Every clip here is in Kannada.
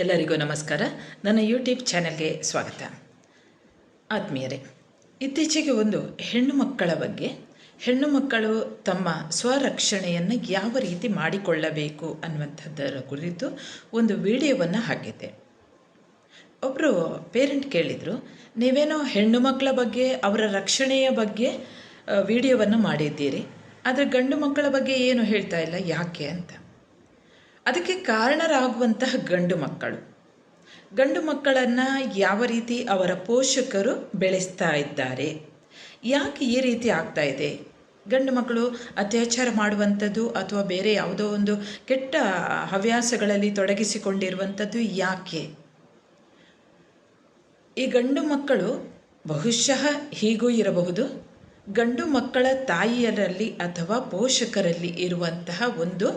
ಎಲ್ಲರಿಗೂ ನಮಸ್ಕಾರ. ನನ್ನ ಯೂಟ್ಯೂಬ್ ಚಾನೆಲ್ಗೆ ಸ್ವಾಗತ. ಆತ್ಮೀಯರೇ, ಇತ್ತೀಚೆಗೆ ಒಂದು ಹೆಣ್ಣು ಮಕ್ಕಳ ಬಗ್ಗೆ, ಹೆಣ್ಣು ಮಕ್ಕಳು ತಮ್ಮ ಸ್ವರಕ್ಷಣೆಯನ್ನು ಯಾವ ರೀತಿ ಮಾಡಿಕೊಳ್ಳಬೇಕು ಅನ್ನುವಂಥದ್ದರ ಕುರಿತು ಒಂದು ವಿಡಿಯೋವನ್ನು ಹಾಕಿದ್ದೆ. ಒಬ್ಬರು ಪೇರೆಂಟ್ ಕೇಳಿದರು, ನೀವೇನೋ ಹೆಣ್ಣು ಮಕ್ಕಳ ಬಗ್ಗೆ, ಅವರ ರಕ್ಷಣೆಯ ಬಗ್ಗೆ ವಿಡಿಯೋವನ್ನು ಮಾಡಿದ್ದೀರಿ. ಆದರೆ ಗಂಡು ಮಕ್ಕಳ ಬಗ್ಗೆ ಏನು ಹೇಳ್ತಾ ಇಲ್ಲ, ಯಾಕೆ? ಅಂತ. ಅದಕ್ಕೆ ಕಾರಣರಾಗುವಂತಹ ಗಂಡು ಮಕ್ಕಳು. ಗಂಡು ಮಕ್ಕಳನ್ನು ಯಾವ ರೀತಿ ಅವರ ಪೋಷಕರು ಬೆಳೆಸ್ತಾ ಇದ್ದಾರೆ? ಯಾಕೆ ಈ ರೀತಿ ಆಗ್ತಾ ಇದೆ? ಗಂಡು ಮಕ್ಕಳು ಅತ್ಯಾಚಾರ ಮಾಡುವಂಥದ್ದು ಅಥವಾ ಬೇರೆ ಯಾವುದೋ ಒಂದು ಕೆಟ್ಟ ಹವ್ಯಾಸಗಳಲ್ಲಿ ತೊಡಗಿಸಿಕೊಂಡಿರುವಂಥದ್ದು ಯಾಕೆ? ಈ ಗಂಡು ಮಕ್ಕಳು ಬಹುಶಃ ಹೀಗೂ ಇರಬಹುದು. ಗಂಡು ಮಕ್ಕಳ ತಾಯಿಯರಲ್ಲಿ ಅಥವಾ ಪೋಷಕರಲ್ಲಿ ಇರುವಂತಹ ಒಂದು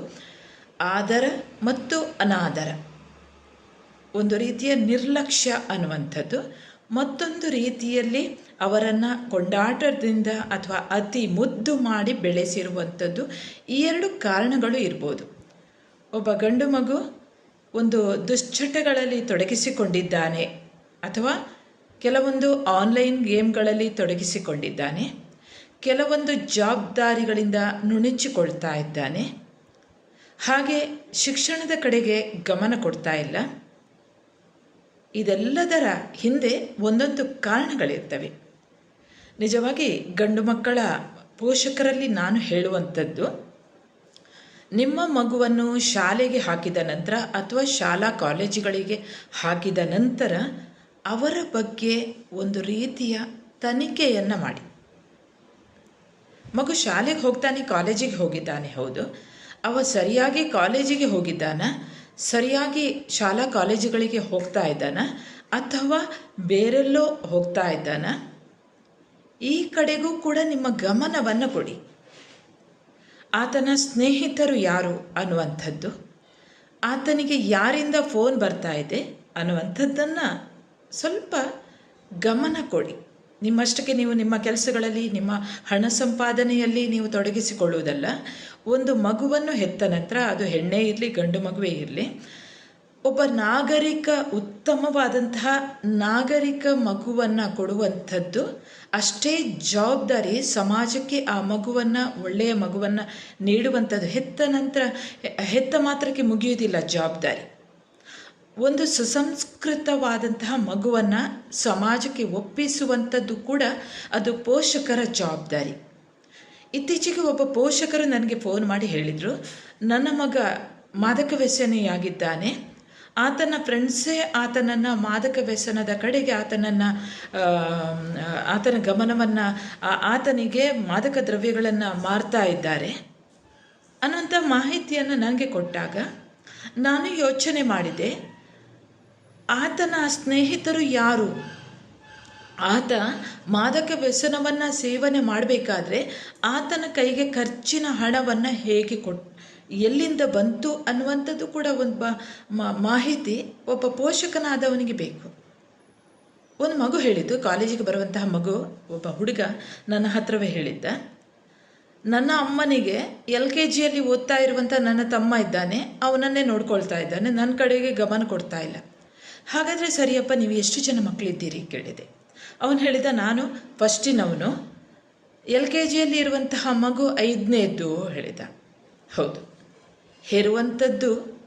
ಆದರ ಮತ್ತು ಅನಾದರ. ಒಂದು ರೀತಿಯ ನಿರ್ಲಕ್ಷ್ಯ ಅನ್ನುವಂಥದ್ದು. ಮತ್ತೊಂದು ರೀತಿಯಲ್ಲಿ ಅವರನ್ನು ಕೊಂಡಾಟದಿಂದ ಅಥವಾ ಅತಿ ಮುದ್ದು ಮಾಡಿ ಬೆಳೆಸಿರುವಂಥದ್ದು ಈ ಎರಡು ಕಾರಣಗಳು ಇರ್ಬೋದು. ಒಬ್ಬ ಗಂಡು ಮಗು ಒಂದು ದುಶ್ಚಟಗಳಲ್ಲಿ ತೊಡಗಿಸಿಕೊಂಡಿದ್ದಾನೆ ಅಥವಾ ಕೆಲವೊಂದು ಆನ್ಲೈನ್ ಗೇಮ್ಗಳಲ್ಲಿ ತೊಡಗಿಸಿಕೊಂಡಿದ್ದಾನೆ. ಕೆಲವೊಂದು ಜವಾಬ್ದಾರಿಗಳಿಂದ ನುಣುಚಿಕೊಳ್ತಾ ಇದ್ದಾನೆ. ಹಾಗೆ ಶಿಕ್ಷಣದ ಕಡೆಗೆ ಗಮನ ಕೊಡ್ತಾ ಇಲ್ಲ. ಇದೆಲ್ಲದರ ಹಿಂದೆ ಒಂದೊಂದು ಕಾರಣಗಳಿರ್ತವೆ. ನಿಜವಾಗಿ ಗಂಡು ಮಕ್ಕಳ ಪೋಷಕರಲ್ಲಿ ನಾನು ಹೇಳುವಂಥದ್ದು, ನಿಮ್ಮ ಮಗುವನ್ನು ಶಾಲೆಗೆ ಹಾಕಿದ ನಂತರ ಅಥವಾ ಶಾಲಾ ಕಾಲೇಜುಗಳಿಗೆ ಹಾಕಿದ ನಂತರ ಅವರ ಬಗ್ಗೆ ಒಂದು ರೀತಿಯ ತನಿಖೆಯನ್ನು ಮಾಡಿ. ಮಗು ಶಾಲೆಗೆ ಹೋಗ್ತಾನೆ, ಕಾಲೇಜಿಗೆ ಹೋಗಿದ್ದಾನೆ, ಹೌದು. ಅವ ಸರಿಯಾಗಿ ಕಾಲೇಜಿಗೆ ಹೋಗಿದ್ದಾನಾ, ಸರಿಯಾಗಿ ಶಾಲಾ ಕಾಲೇಜುಗಳಿಗೆ ಹೋಗ್ತಾ ಇದ್ದಾನ, ಅಥವಾ ಬೇರೆಲ್ಲೋ ಹೋಗ್ತಾ ಇದ್ದಾನ? ಈ ಕಡೆಗೂ ಕೂಡ ನಿಮ್ಮ ಗಮನವನ್ನು ಕೊಡಿ. ಆತನ ಸ್ನೇಹಿತರು ಯಾರು ಅನ್ನುವಂಥದ್ದು, ಆತನಿಗೆ ಯಾರಿಂದ ಫೋನ್ ಬರ್ತಾ ಇದೆ ಅನ್ನುವಂಥದ್ದನ್ನು ಸ್ವಲ್ಪ ಗಮನ ಕೊಡಿ. ನಿಮ್ಮಷ್ಟಕ್ಕೆ ನೀವು ನಿಮ್ಮ ಕೆಲಸಗಳಲ್ಲಿ, ನಿಮ್ಮ ಹಣ ಸಂಪಾದನೆಯಲ್ಲಿ ನೀವು ತೊಡಗಿಸಿಕೊಳ್ಳುವುದಲ್ಲ. ಒಂದು ಮಗುವನ್ನು ಹೆತ್ತ ನಂತರ ಅದು ಹೆಣ್ಣೇ ಇರಲಿ, ಗಂಡು ಮಗುವೇ ಇರಲಿ, ಒಬ್ಬ ನಾಗರಿಕ, ಉತ್ತಮವಾದಂತಹ ನಾಗರಿಕ ಮಗುವನ್ನು ಕೊಡುವಂಥದ್ದು, ಅಷ್ಟೇ ಜವಾಬ್ದಾರಿ ಸಮಾಜಕ್ಕೆ ಆ ಮಗುವನ್ನು, ಒಳ್ಳೆಯ ಮಗುವನ್ನು ನೀಡುವಂಥದ್ದು. ಹೆತ್ತ ನಂತರ, ಹೆತ್ತ ಮಾತ್ರಕ್ಕೆ ಮುಗಿಯುವುದಿಲ್ಲ ಜವಾಬ್ದಾರಿ. ಒಂದು ಸುಸಂಸ್ಕೃತವಾದಂತಹ ಮಗುವನ್ನು ಸಮಾಜಕ್ಕೆ ಒಪ್ಪಿಸುವಂಥದ್ದು ಕೂಡ ಅದು ಪೋಷಕರ ಜವಾಬ್ದಾರಿ. ಇತ್ತೀಚೆಗೆ ಒಬ್ಬ ಪೋಷಕರು ನನಗೆ ಫೋನ್ ಮಾಡಿ ಹೇಳಿದರು, ನನ್ನ ಮಗ ಮಾದಕ ವ್ಯಸನಿಯಾಗಿದ್ದಾನೆ. ಆತನ ಫ್ರೆಂಡ್ಸೇ ಆತನನ್ನು ಮಾದಕ ವ್ಯಸನದ ಕಡೆಗೆ ಆತನನ್ನು ಆತನ ಗಮನವನ್ನು ಆತನಿಗೆ ಮಾದಕ ದ್ರವ್ಯಗಳನ್ನು ಮಾರ್ತಾ ಇದ್ದಾರೆ. ಅನ್ನುವಂಥ ಮಾಹಿತಿಯನ್ನು ನನಗೆ ಕೊಟ್ಟಾಗ, ನಾನು ಯೋಚನೆ ಮಾಡಿದೆ. ಆತನ ಸ್ನೇಹಿತರು ಯಾರು? ಆತ ಮಾದಕ ವ್ಯಸನವನ್ನು ಸೇವನೆ ಮಾಡಬೇಕಾದ್ರೆ ಆತನ ಕೈಗೆ ಖರ್ಚಿನ ಹಣವನ್ನು ಹೇಗೆ ಕೊಟ್ ಎಲ್ಲಿಂದ ಬಂತು ಅನ್ನುವಂಥದ್ದು ಕೂಡ ಒಂದು ಮಾಹಿತಿ ಒಬ್ಬ ಪೋಷಕನಾದವನಿಗೆ ಬೇಕು. ಒಂದು ಮಗು ಹೇಳಿದ್ದು, ಕಾಲೇಜಿಗೆ ಬರುವಂತಹ ಮಗು, ಒಬ್ಬ ಹುಡುಗ ನನ್ನ ಹತ್ರವೇ ಹೇಳಿದ್ದ. ನನ್ನ ಅಮ್ಮನಿಗೆ ಎಲ್ ಕೆ ಜಿಯಲ್ಲಿ ಓದ್ತಾ ಇರುವಂಥ ನನ್ನ ತಮ್ಮ ಇದ್ದಾನೆ, ಅವನನ್ನೇ ನೋಡ್ಕೊಳ್ತಾ ಇದ್ದಾನೆ ನನ್ನ ಕಡೆಗೆ ಗಮನ ಕೊಡ್ತಾ ಇಲ್ಲ. ಹಾಗಾದರೆ ಸರಿಯಪ್ಪ, ನೀವು ಎಷ್ಟು ಜನ ಮಕ್ಕಳಿದ್ದೀರಿ ಕೇಳಿದೆ. ಅವನು ಹೇಳಿದ, ನಾನು ಫಸ್ಟಿನವನು. ಎಲ್ ಕೆ ಜಿಯಲ್ಲಿ ಇರುವಂತಹ ಮಗು ಐದನೇದ್ದು ಹೇಳಿದ. ಹೌದು. ಹೆರುವಂಥದ್ದು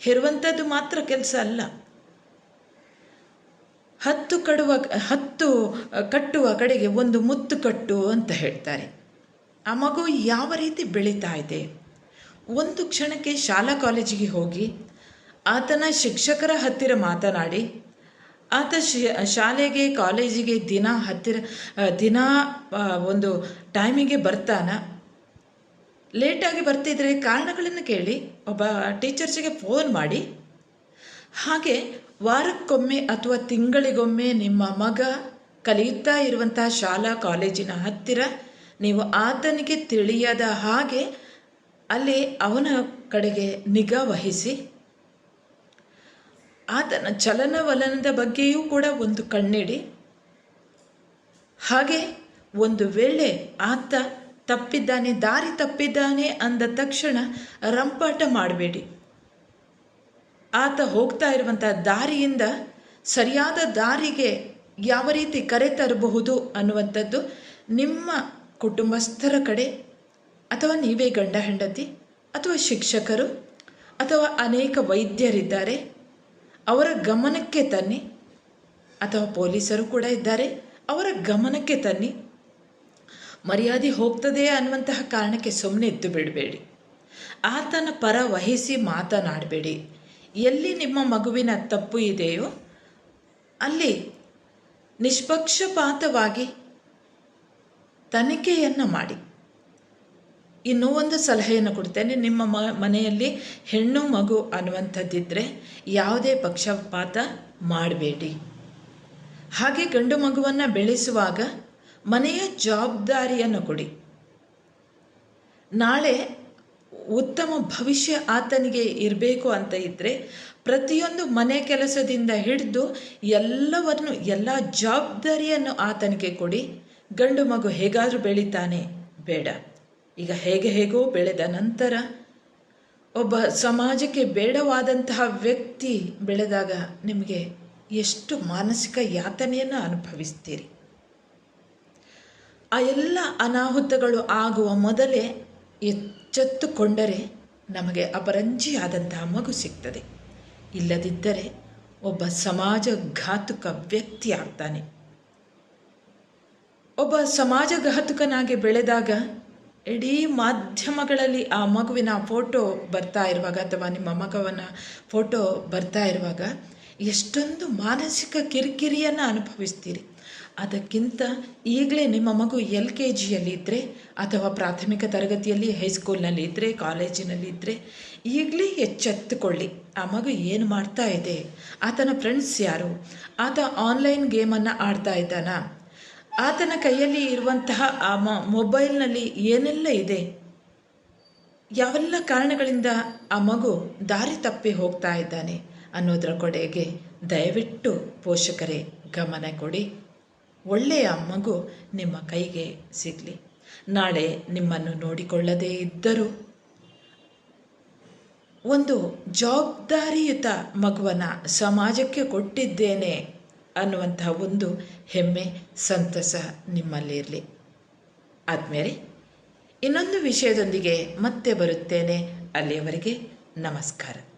ಹೆರುವಂಥದ್ದು ಮಾತ್ರ ಕೆಲಸ ಅಲ್ಲ. ಹತ್ತು ಕಡುವ, ಹತ್ತು ಕಟ್ಟುವ ಕಡೆಗೆ ಒಂದು ಮುತ್ತು ಕಟ್ಟು ಅಂತ ಹೇಳ್ತಾರೆ. ಆ ಮಗು ಯಾವ ರೀತಿ ಬೆಳೀತಾ ಇದೆ? ಒಂದು ಕ್ಷಣಕ್ಕೆ ಶಾಲಾ ಕಾಲೇಜಿಗೆ ಹೋಗಿ ಆತನ ಶಿಕ್ಷಕರ ಹತ್ತಿರ ಮಾತನಾಡಿ, ಆತ ಶಾಲೆಗೆ, ಕಾಲೇಜಿಗೆ ದಿನ ಹತ್ತಿರ ದಿನ ಒಂದು ಟೈಮಿಗೆ ಬರ್ತಾನ. ಲೇಟಾಗಿ ಬರ್ತಿದ್ರೆ ಕಾರಣಗಳನ್ನು ಕೇಳಿ, ಒಬ್ಬ ಟೀಚರ್ಸಿಗೆ ಫೋನ್ ಮಾಡಿ, ಹಾಗೆ ವಾರಕ್ಕೊಮ್ಮೆ ಅಥವಾ ತಿಂಗಳಿಗೊಮ್ಮೆ ನಿಮ್ಮ ಮಗ ಕಲಿಯುತ್ತಾ ಇರುವಂತಹ ಶಾಲಾ ಕಾಲೇಜಿನ ಹತ್ತಿರ ನೀವು ಆತನಿಗೆ ತಿಳಿಯದ ಹಾಗೆ ಅಲ್ಲಿ ಅವನ ಕಡೆಗೆ ನಿಗಾ ವಹಿಸಿ ಆತನ ಚಲನವಲನದ ಬಗ್ಗೆಯೂ ಕೂಡ ಒಂದು ಕಣ್ಣಿಡಿ. ಹಾಗೆ ಒಂದು ವೇಳೆ ಆತ ತಪ್ಪಿದ್ದಾನೆ, ದಾರಿ ತಪ್ಪಿದ್ದಾನೆ ಅಂದ ತಕ್ಷಣ ರಂಪಾಟ ಮಾಡಬೇಡಿ. ಆತ ಹೋಗ್ತಾ ಇರುವಂಥ ದಾರಿಯಿಂದ ಸರಿಯಾದ ದಾರಿಗೆ ಯಾವ ರೀತಿ ಕರೆ ತರಬಹುದು ಅನ್ನುವಂಥದ್ದು ನಿಮ್ಮ ಕುಟುಂಬಸ್ಥರ ಕಡೆ ಅಥವಾ ನೀವೇ ಗಂಡ ಹೆಂಡತಿ ಅಥವಾ ಶಿಕ್ಷಕರು ಅಥವಾ ಅನೇಕ ವೈದ್ಯರಿದ್ದಾರೆ. ಅವರ ಗಮನಕ್ಕೆ ತನ್ನಿ. ಅಥವಾ ಪೊಲೀಸರು ಕೂಡ ಇದ್ದಾರೆ. ಅವರ ಗಮನಕ್ಕೆ ತನ್ನಿ. ಮರ್ಯಾದೆ ಹೋಗ್ತದೆ ಅನ್ನುವಂತಹ ಕಾರಣಕ್ಕೆ ಸುಮ್ಮನೆ ಎದ್ದು ಬಿಡಬೇಡಿ. ಆತನ ಪರ ವಹಿಸಿ ಮಾತನಾಡಬೇಡಿ. ಎಲ್ಲಿ ನಿಮ್ಮ ಮಗುವಿನ ತಪ್ಪು ಇದೆಯೋ ಅಲ್ಲಿ ನಿಷ್ಪಕ್ಷಪಾತವಾಗಿ ತನಿಖೆಯನ್ನು ಮಾಡಿ. ಇನ್ನೂ ಒಂದು ಸಲಹೆಯನ್ನು ಕೊಡ್ತೇನೆ. ನಿಮ್ಮ ಮ, ಮನೆಯಲ್ಲಿ ಹೆಣ್ಣು ಮಗು ಅನ್ನುವಂಥದ್ದಿದ್ದರೆ ಯಾವುದೇ ಪಕ್ಷಪಾತ ಮಾಡಬೇಡಿ. ಹಾಗೆ ಗಂಡು ಮಗುವನ್ನು ಬೆಳೆಸುವಾಗ ಮನೆಯ ಜವಾಬ್ದಾರಿಯನ್ನು ಕೊಡಿ. ನಾಳೆ ಉತ್ತಮ ಭವಿಷ್ಯ ಆತನಿಗೆ ಇರಬೇಕು ಅಂತ ಇದ್ದರೆ ಪ್ರತಿಯೊಂದು ಮನೆ ಕೆಲಸದಿಂದ ಹಿಡಿದು ಎಲ್ಲವನ್ನು, ಎಲ್ಲ ಜವಾಬ್ದಾರಿಯನ್ನು ಆತನಿಗೆ ಕೊಡಿ. ಗಂಡು ಮಗು ಹೇಗಾದರೂ ಬೆಳಿತಾನೆ. ಬೇಡ. ಈಗ ಹೇಗೆ ಹೇಗೋ ಬೆಳೆದ ನಂತರ ಒಬ್ಬ ಸಮಾಜಕ್ಕೆ ಬೇಡವಾದಂತಹ ವ್ಯಕ್ತಿ ಬೆಳೆದಾಗ ನಿಮಗೆ ಎಷ್ಟು ಮಾನಸಿಕ ಯಾತನೆಯನ್ನು ಅನುಭವಿಸ್ತೀರಿ? ಆ ಎಲ್ಲ ಅನಾಹುತಗಳು ಆಗುವ ಮೊದಲೇ ಎಚ್ಚೆತ್ತುಕೊಂಡರೆ ನಮಗೆ ಅಪರಂಜಿಯಾದಂತಹ ಮಗು ಸಿಗ್ತದೆ. ಇಲ್ಲದಿದ್ದರೆ ಒಬ್ಬ ಸಮಾಜಘಾತುಕ ವ್ಯಕ್ತಿ ಆಗ್ತಾನೆ. ಒಬ್ಬ ಸಮಾಜಘಾತುಕನಾಗಿ ಬೆಳೆದಾಗ ಇಡೀ ಮಾಧ್ಯಮಗಳಲ್ಲಿ ಆ ಮಗುವಿನ ಫೋಟೋ ಬರ್ತಾ ಇರುವಾಗ ಅಥವಾ ನಿಮ್ಮ ಮಗವನ ಫೋಟೋ ಬರ್ತಾ ಇರುವಾಗ ಎಷ್ಟೊಂದು ಮಾನಸಿಕ ಕಿರಿಕಿರಿಯನ್ನು ಅನುಭವಿಸ್ತೀರಿ. ಅದಕ್ಕಿಂತ ಈಗಲೇ ನಿಮ್ಮ ಮಗು ಎಲ್ ಕೆ ಜಿಯಲ್ಲಿ ಇದ್ದರೆ ಅಥವಾ ಪ್ರಾಥಮಿಕ ತರಗತಿಯಲ್ಲಿ ಹೈಸ್ಕೂಲ್ನಲ್ಲಿ ಇದ್ದರೆ ಕಾಲೇಜಿನಲ್ಲಿ ಇದ್ದರೆ ಈಗಲೇ ಎಚ್ಚೆತ್ತುಕೊಳ್ಳಿ. ಆ ಮಗು ಏನು ಮಾಡ್ತಾ ಇದೆ? ಆತನ ಫ್ರೆಂಡ್ಸ್ ಯಾರು? ಆತ ಆನ್ಲೈನ್ ಗೇಮನ್ನು ಆಡ್ತಾ ಇದ್ದಾನಾ? ಆತನ ಕೈಯಲ್ಲಿ ಇರುವಂತಹ ಆ ಮೊಬೈಲ್ನಲ್ಲಿ ಏನೆಲ್ಲ ಇದೆ? ಯಾವೆಲ್ಲ ಕಾರಣಗಳಿಂದ ಆ ಮಗು ದಾರಿ ತಪ್ಪಿ ಹೋಗ್ತಾ ಇದ್ದಾನೆ ಅನ್ನೋದರ ಕೊಡೆಗೆ ದಯವಿಟ್ಟು ಪೋಷಕರೇ ಗಮನ ಕೊಡಿ. ಒಳ್ಳೆಯ ಮಗು ನಿಮ್ಮ ಕೈಗೆ ಸಿಗಲಿ. ನಾಳೆ ನಿಮ್ಮನ್ನು ನೋಡಿಕೊಳ್ಳದೇ ಇದ್ದರೂ ಒಂದು ಜವಾಬ್ದಾರಿಯುತ ಮಗುವನ್ನು ಸಮಾಜಕ್ಕೆ ಕೊಟ್ಟಿದ್ದೇನೆ ಅನ್ನುವಂತಹ ಒಂದು ಹೆಮ್ಮೆ ಸಂತಸ ನಿಮ್ಮಲ್ಲಿರಲಿ ಆದಮೇಲೆ ಇನ್ನೊಂದು ವಿಷಯದೊಂದಿಗೆ ಮತ್ತೆ ಬರುತ್ತೇನೆ. ಅಲ್ಲಿಯವರೆಗೆ ನಮಸ್ಕಾರ.